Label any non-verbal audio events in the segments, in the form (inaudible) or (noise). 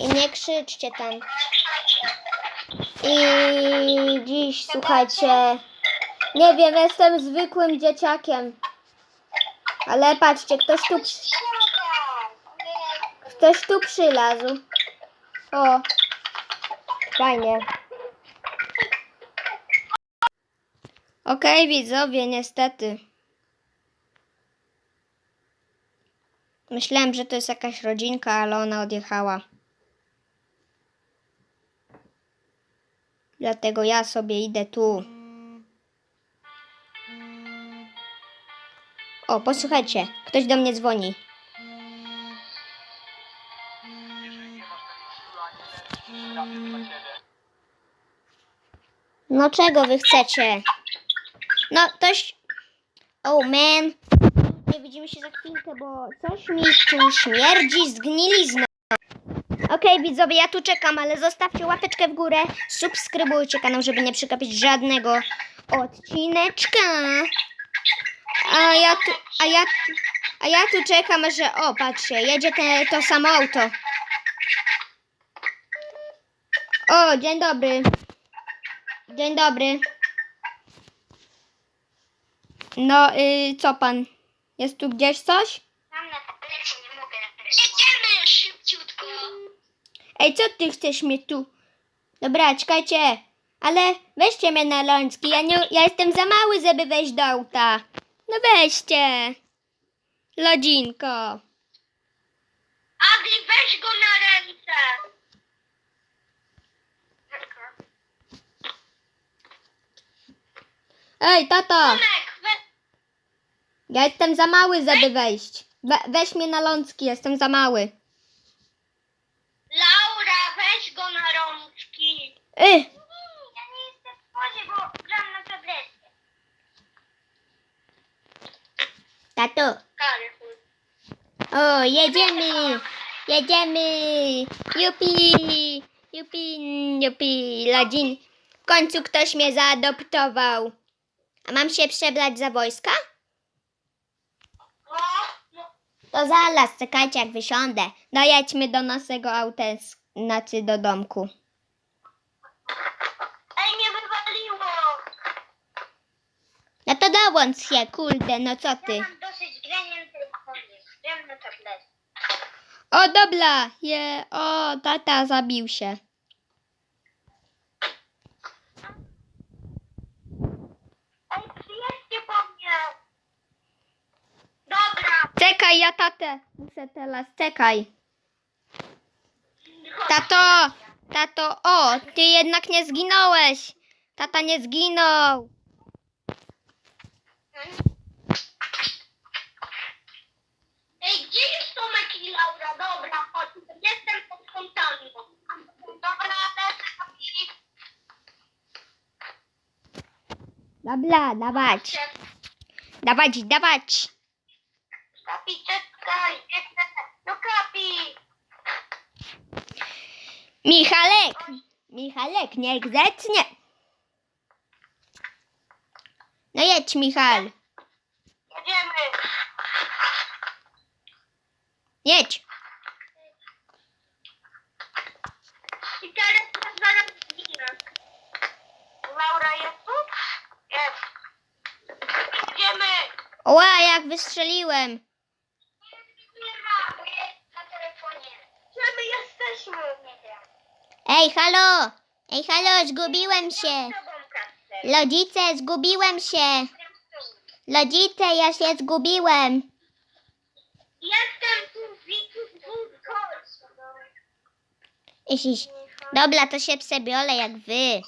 I nie krzyczcie tam. I dziś, słuchajcie, nie wiem, jestem zwykłym dzieciakiem. Ale patrzcie, ktoś tu, ktoś tu przylazł. O, fajnie. Okej, widzowie, niestety. Myślałem, że to jest jakaś rodzinka, ale ona odjechała. Dlatego ja sobie idę tu. O, posłuchajcie, ktoś do mnie dzwoni. No czego wy chcecie? No, ktoś... Oh man. Nie widzimy się za chwilkę, bo coś mi tu śmierdzi zgnilizną. Okej, widzowie, ja tu czekam, ale zostawcie łapeczkę w górę, subskrybujcie kanał, żeby nie przegapić żadnego odcineczka. A ja tu, a ja, a ja tu czekam, że, o, patrzcie, jedzie te, to samo auto. O, dzień dobry. Dzień dobry. No, y, co pan? Jest tu gdzieś coś? Ej, co ty chcesz mnie tu? Dobra, czekajcie. Ale weźcie mnie na lączki. Ja, nie, ja jestem za mały, żeby wejść do auta. No weźcie. Lodzinko. Adli, weź go na ręce. Ej, tato. Tomek, we... Ja jestem za mały, żeby wejść. We, weź mnie na lączki, jestem za mały. Weź go na rączki. Y, Ja nie jestem w wozie, bo gram na tablecie. tato. O, jedziemy. Jedziemy. Jupi. Jupi, jupi. Lodzin. W końcu ktoś mnie zaadoptował. A mam się przebrać za wojska? No, no. To zaraz, czekajcie jak wysiądę. Dojedźmy do naszego auta, znaczy do domku. Ej, mnie wywaliło. No to dołącz się, kurde, no co Ja ty? mam dosyć grania na telefonie. Gram na tablecie. O, dobra, je, o, tata zabił się. Ej, przyjedźcie po mnie. Dobra. Czekaj, ja tatę muszę teraz, czekaj. Tato, tato, o, ty jednak nie zginąłeś. Tata nie zginął. Ej, gdzie jest Tomek i Laura? Dobra, chodź. Jestem pod kątami. Dobra, lecę. Dobra, dawać, dawać, dawać. Kapi, czekaj. Biegnę. No Kapi. Michalek, Michalek, niech zetnie. No jedź, Michal, Jedziemy. jedź. I teraz zaraz zginę. Laura jest tu? Jest. Jedziemy. Ła, jak wystrzeliłem. Nie ma, bo jest na telefonie. Gdzie my jesteśmy? Nie wiem. Ej, halo, ej, halo, zgubiłem się. Lodzice, zgubiłem się. Lodzice, ja się zgubiłem. Jestem tu, dwóch Iś. Dobra, to się przebiorę jak wy. Nie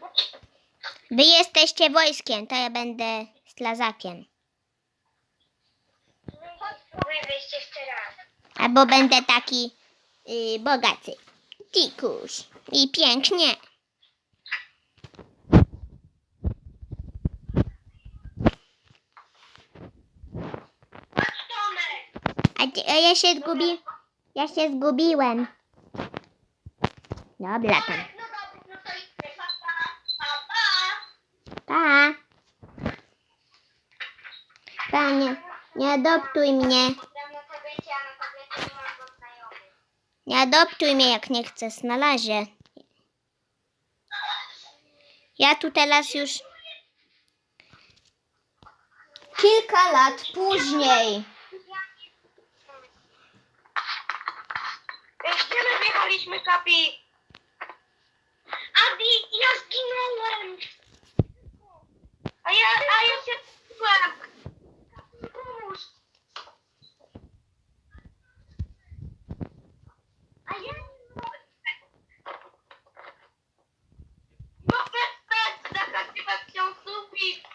no. Wy jesteście wojskiem, to ja będę strażakiem. Wyjść jeszcze raz. Albo będę taki y, bogaty. Tikuś. I pięknie. Tomek. A, ty, a ja się zgubi... Ja się zgubiłem. Dobra tam. No dobra, no to idźmy. Pa, pa, pa, pa. Pa. Panie, nie adoptuj mnie. Nie adoptuj mnie, jak nie chcesz, na razie. Ja tu teraz już kilka lat później. Ej, Gdzie my wjechaliśmy, Kapi? Adi, ja zginąłem! A ja, a ja się zgubiłem! Pomóż! A ja nie mogę... Mogę stać, zakazywać się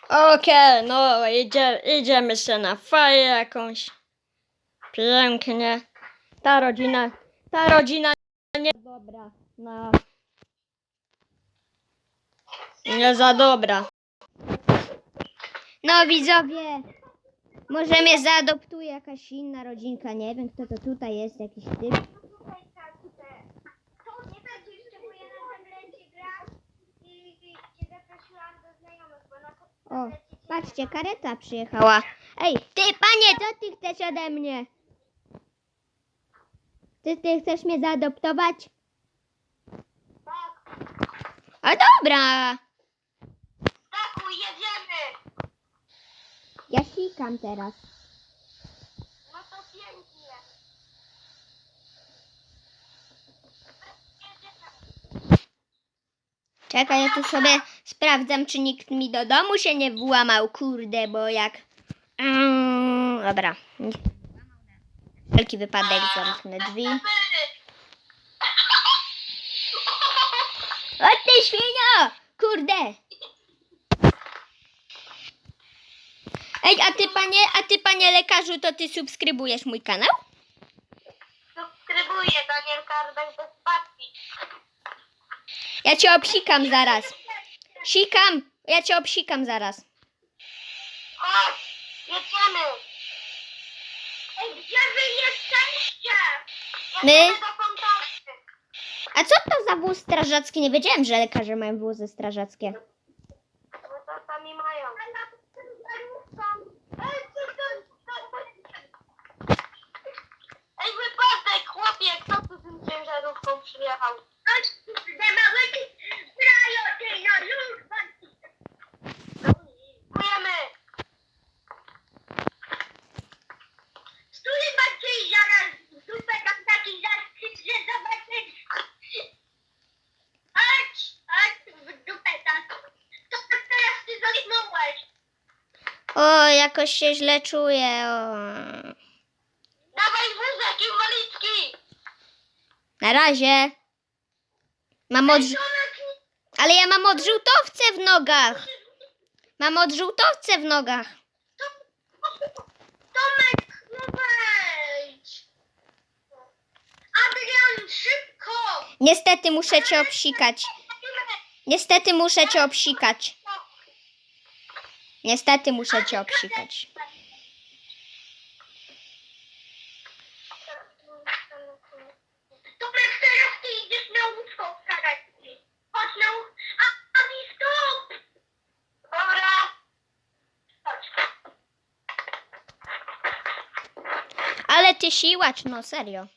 Okej, no idzie, idziemy się na faję jakąś. Pięknie. Ta rodzina, ta rodzina nie dobra. No. Nie za dobra. No widzowie, może mnie zaadoptuje jakaś inna rodzinka, nie wiem kto to tutaj jest, jakiś typ. Tutaj Kacper. To nie będzie jeszcze, bo ja na tablecie gram i, i cię zaprosiłam do znajomych, bo na O, patrzcie, kareta przyjechała. Ej, ty panie, co ty chcesz ode mnie? Ty, ty chcesz mnie zaadoptować? Tak, A dobra, Stachu, jedziemy! ja sikam teraz. No to pięknie. Czekaj, ja tu sobie sprawdzam, czy nikt mi do domu się nie włamał, kurde, bo jak... Mm, dobra. Na Wszelki wypadek zamknę drzwi. O ty świnio! Kurde! Ej, a ty panie, a ty panie lekarzu, to ty subskrybujesz mój kanał? Subskrybuję Daniel Kardek bez spadki. Ja cię obsikam zaraz. Sikam! Ja cię obsikam zaraz. Chodź, jedziemy. Ej, gdzie wy jesteście? My? Do. A co to za wóz strażacki? Nie wiedziałem, że lekarze mają wózy strażackie. Bo to sami mają. Ej, wypadek, chłopie, kto tu z tym ciężarówką przyjechał? Chodź, kurde, mały krajo, ty, no już, Dziękujemy. Stój bardziej zaraz dupę tam taki zastrzyk, że zobaczysz. Chodź, chodź w dupę tak. To teraz ty. O, jakoś się źle czuję. O. Na razie. Mam od... Ale ja mam odrzutowce w nogach. Mam odrzutowce w nogach. Tomek, no wejdź. Adrian, szybko. Niestety muszę cię obsikać. Niestety muszę cię obsikać. Niestety muszę cię obsikać. Tomek, teraz ty idziesz na łóżko w karetki. Chodź na łóżko. A, a mi stop! Dobra. Chodź. Ale ty siłacz, no serio.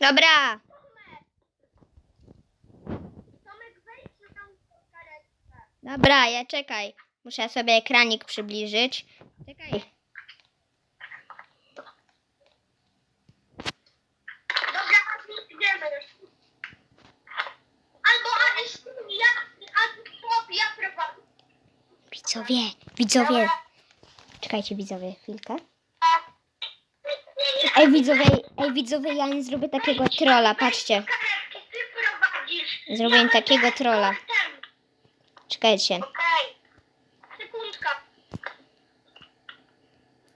Dobra. Dobra, ja czekaj. Muszę sobie ekranik przybliżyć. Czekaj. Dobra, Adi, idziemy. Albo Adi, stój, ja, Adi, stop, ja prowadzę. Widzowie, widzowie. Czekajcie, widzowie, chwilkę. Ej, widzowie, ej, widzowie, ja nie zrobię takiego trolla, patrzcie. Zrobię takiego kierowcem. Czekajcie.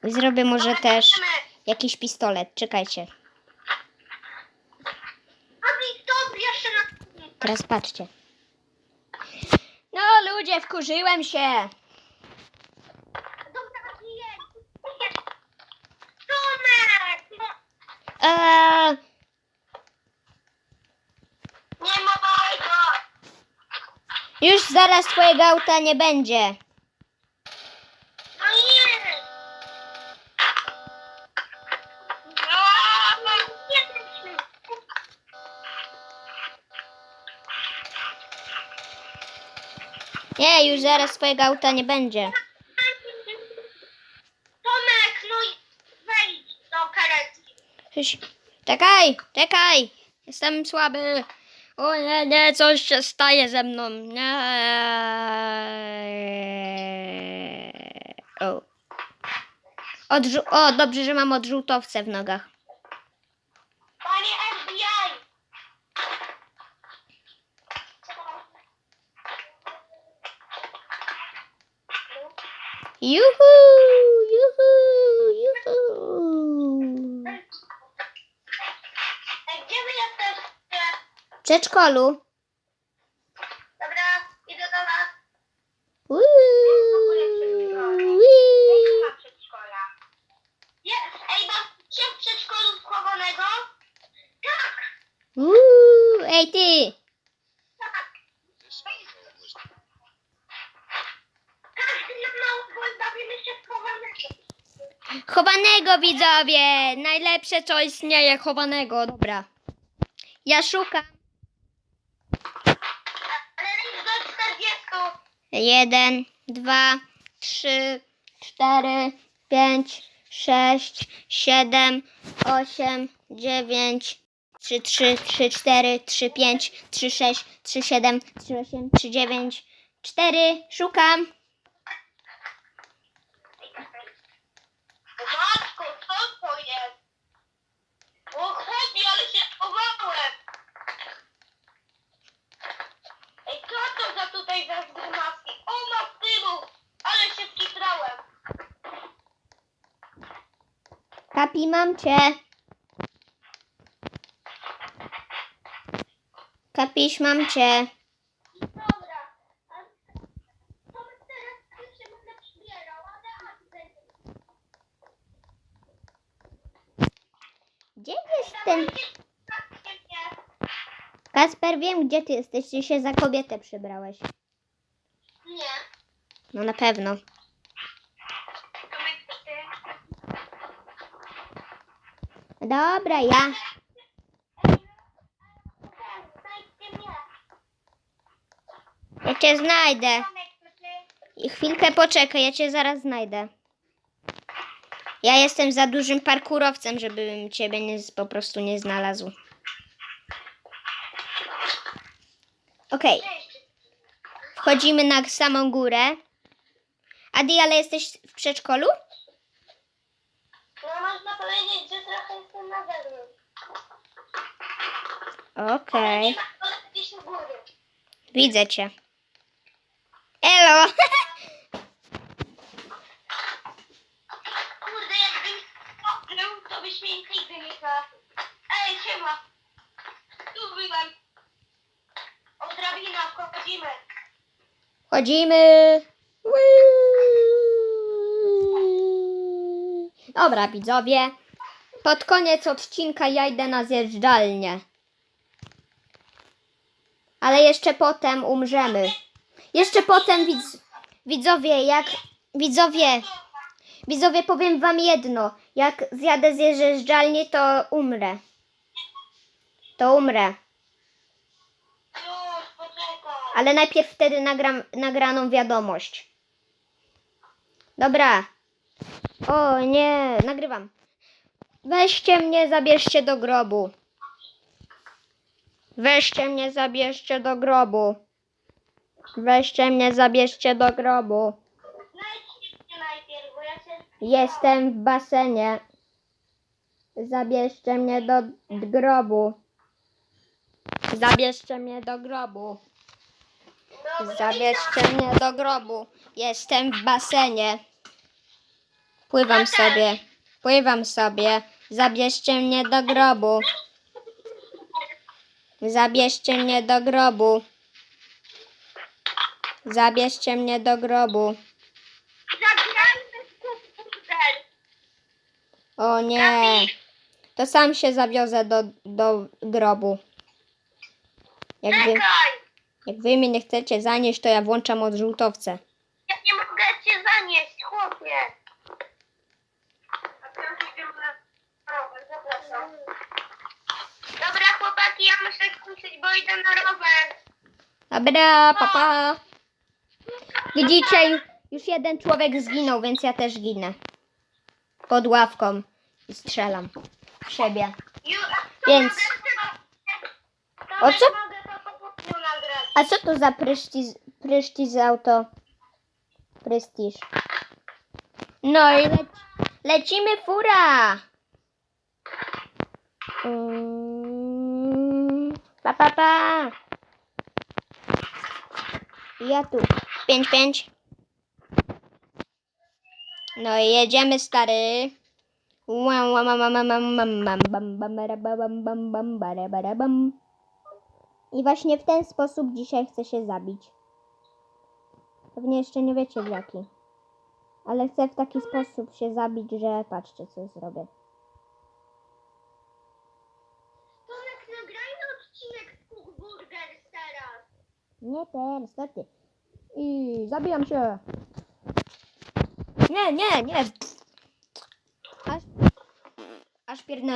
Zrobię może też jakiś pistolet. Czekajcie. Teraz patrzcie. No ludzie, wkurzyłem się. Dobra, Adi, jedź. Tomek! No, Eee, Już zaraz twojego auta nie będzie. No nie! No, nie wiem, Nie, już zaraz twojego auta nie będzie. Tomek, no i wejdź do karetki. Czekaj, czekaj. Jestem słaby. O nie, nie, coś się staje ze mną. Nie. O. O, dobrze, że mam odrzutowce w nogach. Panie FBI! Juhu, juhu. Ej, Gdzie wy jesteście? W przedszkolu. Dobra, idę do was. Uuu, Nie ma przedszkola. Jest! Ej, macie w przedszkolu schowanego? Tak! Uuu, Ej ty, Tak! Każdy bo bawimy się chowanego widzowie. Najlepsze co istnieje chowanego. Dobra. Ja szukam. Ale idź do 40. Jeden, dwa, trzy, cztery, pięć, sześć, siedem, osiem, dziewięć, trzy, trzy, trzy, cztery, trzy, pięć, trzy, sześć, trzy, siedem, trzy, osiem, trzy, dziewięć, cztery. Szukam. Co to jest? Ale się. Ej, co to za tutaj za zgrymaski? O, ma tylu! Ale skitrałem. Kapi, mam cię. Kapiś, mam cię. Dobra. A to teraz się będę przybierał, ale. Gdzie jest ten... Kasper, wiem gdzie ty jesteś. Ty się za kobietę przybrałeś. Nie. No na pewno. Dobra, ja. Ja cię znajdę. I chwilkę poczekaj, ja cię zaraz znajdę. Ja jestem za dużym parkurowcem, żebym ciebie nie, po prostu nie znalazł. Okej, Cześć. wchodzimy na samą górę. Adi, ale jesteś w przedszkolu? No można powiedzieć, że na zewnątrz. Okej, góry. widzę cię. Elo! (laughs) Kurde, jakbym okrył, to byś mnie nigdy nie znalazł. Ej, siema. Tu byłem. O, drabina, wchodzimy. Whee! Dobra, widzowie. Pod koniec odcinka ja idę na zjeżdżalnię. Ale jeszcze potem umrzemy. Jeszcze potem widz, widzowie, jak widzowie, widzowie powiem wam jedno. Jak zjadę z zjeżdżalni, to umrę. To umrę. Ale najpierw wtedy nagram nagraną wiadomość. Dobra. O nie, nagrywam. Weźcie mnie, zabierzcie do grobu. Weźcie mnie, zabierzcie do grobu. Weźcie mnie, zabierzcie do grobu. Jestem w basenie. Zabierzcie mnie do grobu. Zabierzcie mnie do grobu. Zabierzcie mnie do grobu. Jestem w basenie. Pływam sobie. Pływam sobie. Zabierzcie mnie do grobu. Zabierzcie mnie do grobu. Zabierzcie mnie do grobu. O nie. To sam się zawiozę do, do grobu. Jakby. Czekaj. Jak wy mnie nie chcecie zanieść, to ja włączam odrzutowce. Ja nie mogę cię zanieść, chłopie. A teraz idziemy na rower, zapraszam. Dobra, chłopaki, ja muszę skończyć, bo idę na rower. Dobra, papa. Widzicie, ju- już jeden człowiek zginął, więc ja też ginę. Pod ławką i strzelam w siebie. Ju, a co Więc- mogę, O co? mogę to po południu nagrać. A co to za prysztiz, prysztiz auto? Prystiż. No i lec, lecimy fura. Mm, pa, pa, pa. Ja tu. Pięć, pięć. No i jedziemy, stary. I właśnie w ten sposób dzisiaj chcę się zabić. Pewnie jeszcze nie wiecie w jaki. Ale chcę w taki sposób się zabić, że patrzcie co zrobię. Tomek, nagrajmy odcinek z Cook Burgers teraz. Nie ten, stety. I zabijam się. Nie, nie, nie. Aż, aż pierdnę.